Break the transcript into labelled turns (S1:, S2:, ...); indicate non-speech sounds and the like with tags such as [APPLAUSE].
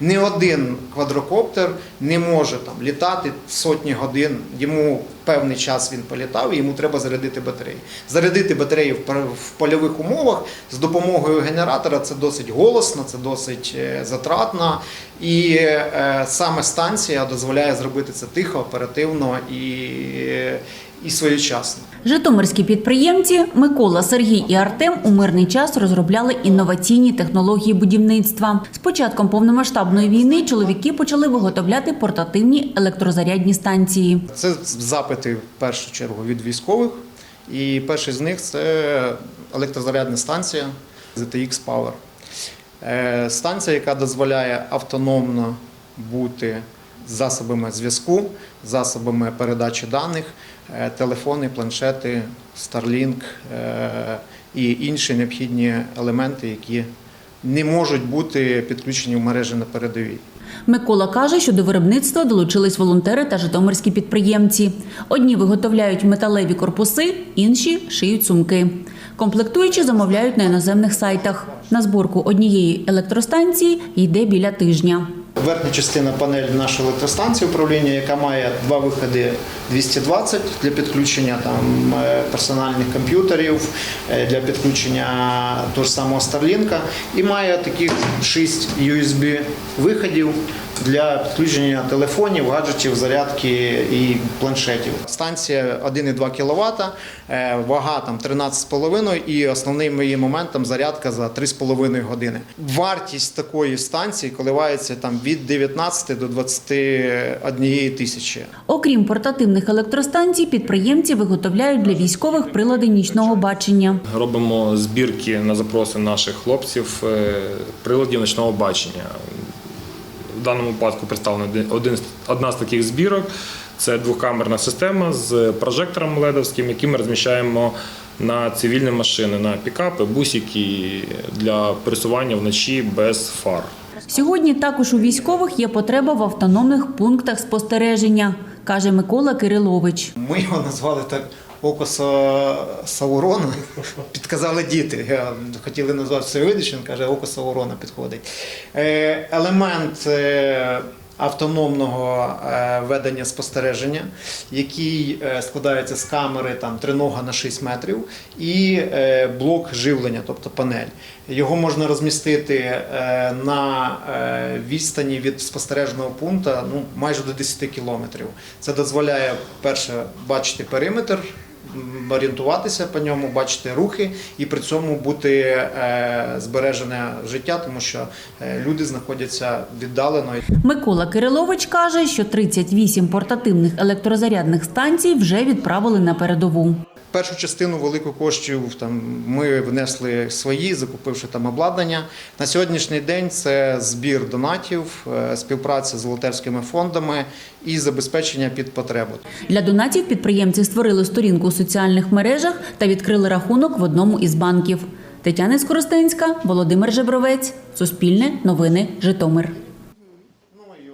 S1: Ні один квадрокоптер не може там літати сотні годин. Йому певний час він політав, і йому треба зарядити батареї. Зарядити батареї в польових умовах з допомогою генератора це досить голосно, це досить е, затратно. І е, саме станція дозволяє зробити це тихо, оперативно і, і своєчасно.
S2: Житомирські підприємці Микола, Сергій і Артем у мирний час розробляли інноваційні технології будівництва. З початком повномасштабної війни чоловіки почали виготовляти портативні електрозарядні станції.
S1: Це запити в першу чергу від військових. І перший з них це електрозарядна станція ZTX Power. Е, Станція, яка дозволяє автономно бути засобами зв'язку, засобами передачі даних, е, телефони, планшети, Starlink е, і інші необхідні елементи, які не можуть бути підключені в мережі на передовій.
S2: Микола каже, що до виробництва долучились волонтери та житомирські підприємці. Одні виготовляють металеві корпуси, інші шиють сумки. Комплектуючі замовляють на іноземних сайтах. На зборку однієї електростанції йде біля тижня.
S1: Верхня частина панелі нашої електростанції управління, яка має два виходи 220 для підключення там е, персональних комп'ютерів, е, для підключення того ж самого Starlink, і має таких 6 USB виходів для підключення телефонів, гаджетів, зарядки і планшетів. Станція 1,2 кВт, е, вага там 13,5 і основним її моментом зарядка за 3,5 години. Вартість такої станції коливається там від 19 до 21 тисячі.
S2: Окрім портативних електростанцій, підприємці виготовляють для військових прилади нічного бачення.
S3: Робимо збірки на запроси наших хлопців е, приладів ночного бачення. В даному випадку представлено один- один, одна з таких збірок. Це двокамерна система з прожектором ледовським, який ми розміщаємо на цивільні машини, на пікапи, бусики для пересування вночі без фар.
S2: Сьогодні також у військових є потреба в автономних пунктах спостереження, каже Микола Кирилович.
S1: Ми його назвали так око Саурона. [LAUGHS] Підказали діти. Хотіли назвати Всевидич, він каже, око Саурона підходить. Е, Елемент е, автономного е, ведення спостереження, який складається з камери там, тринога на 6 метрів, і блок живлення, тобто панель. Його можна розмістити на відстані від спостережного пункту ну, майже до 10 кілометрів. Це дозволяє, перше, бачити периметр, орієнтуватися по ньому, бачити рухи і при цьому бути е, збережене життя, тому що е, люди знаходяться віддалено.
S2: Микола Кирилович каже, що 38 портативних електрозарядних станцій вже відправили на передову.
S1: Першу частину велику коштів там ми внесли свої, закупивши там обладнання. На сьогоднішній день це збір донатів, е, співпраця з волонтерськими фондами і забезпечення під потребу.
S2: Для донатів підприємці створили сторінку у соціальних мережах та відкрили рахунок в одному із банків. Тетяна Скоростенська, Володимир Жебровець, Суспільне, Новини, Житомир.